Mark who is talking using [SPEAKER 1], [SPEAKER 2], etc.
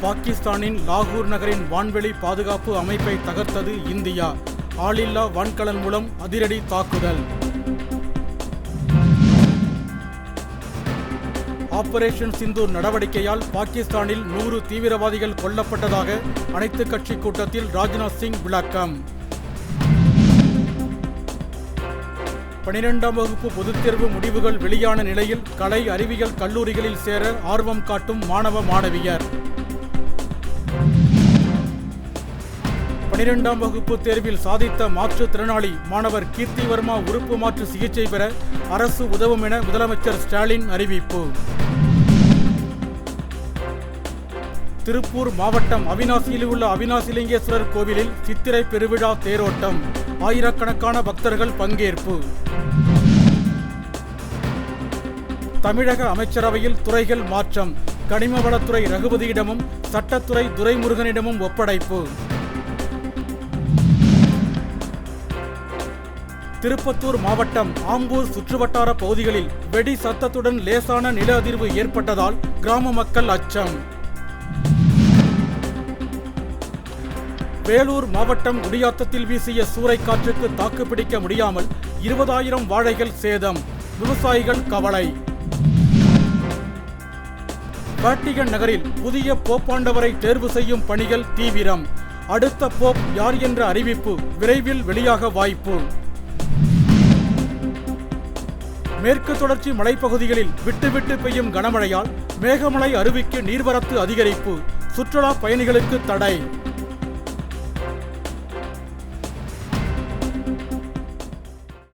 [SPEAKER 1] பாகிஸ்தானின் லாகூர் நகரின் வான்வெளி பாதுகாப்பு அமைப்பை தகர்த்தது இந்தியா. ஆளில்லா வான்கலன் மூலம் அதிரடி தாக்குதல். ஆபரேஷன் சிந்தூர் நடவடிக்கையால் பாகிஸ்தானில் நூறு தீவிரவாதிகள் கொல்லப்பட்டதாக அனைத்துக் கட்சி கூட்டத்தில் ராஜ்நாத் சிங் விளக்கம். பனிரெண்டாம் வகுப்பு பொதுத் தேர்வு முடிவுகள் வெளியான நிலையில் கலை அறிவியல் கல்லூரிகளில் சேர ஆர்வம் காட்டும் மாணவ மாணவியர். பனிரெண்டாம் வகுப்பு தேர்வில் சாதித்த மாற்றுத்திறனாளி மாணவர் கீர்த்திவர்மா உறுப்பு மாற்று சிகிச்சை பெற அரசு உதவும் என முதலமைச்சர் ஸ்டாலின் அறிவிப்பு. திருப்பூர் மாவட்டம் அவினாசியில் உள்ள அவினாசிலிங்கேஸ்வரர் கோவிலில் சித்திரை பெருவிழா தேரோட்டம். ஆயிரக்கணக்கான பக்தர்கள் பங்கேற்பு. தமிழக அமைச்சரவையில் துறைகள் மாற்றம். கனிமவளத்துறை ரகுபதியிடமும் சட்டத்துறை துரைமுருகனிடமும் ஒப்படைப்பு. திருப்பத்தூர் மாவட்டம் ஆம்பூர் சுற்றுவட்டார பகுதிகளில் வெடி சத்தத்துடன் லேசான நில அதிர்வு ஏற்பட்டதால் கிராம மக்கள் அச்சம். வேலூர் மாவட்டம் குடியாத்தத்தில் வீசிய சூறைக்காற்றுக்கு தாக்குப்பிடிக்க முடியாமல் இருபதாயிரம் வாழைகள் சேதம் விவசாயிகள் கவலை. பேட்டிகன் நகரில் புதிய போப்பாண்டவரை தேர்வு செய்யும் பணிகள் தீவிரம். அடுத்த போப் யார் என்ற அறிவிப்பு விரைவில் வெளியாக வாய்ப்பு. மேற்கு தொடர்ச்சி மலைப்பகுதிகளில் விட்டுவிட்டு பெய்யும் கனமழையால் மேகமலை அருவிக்கு நீர்வரத்து அதிகரிப்பு. சுற்றுலா பயணிகளுக்கு தடை.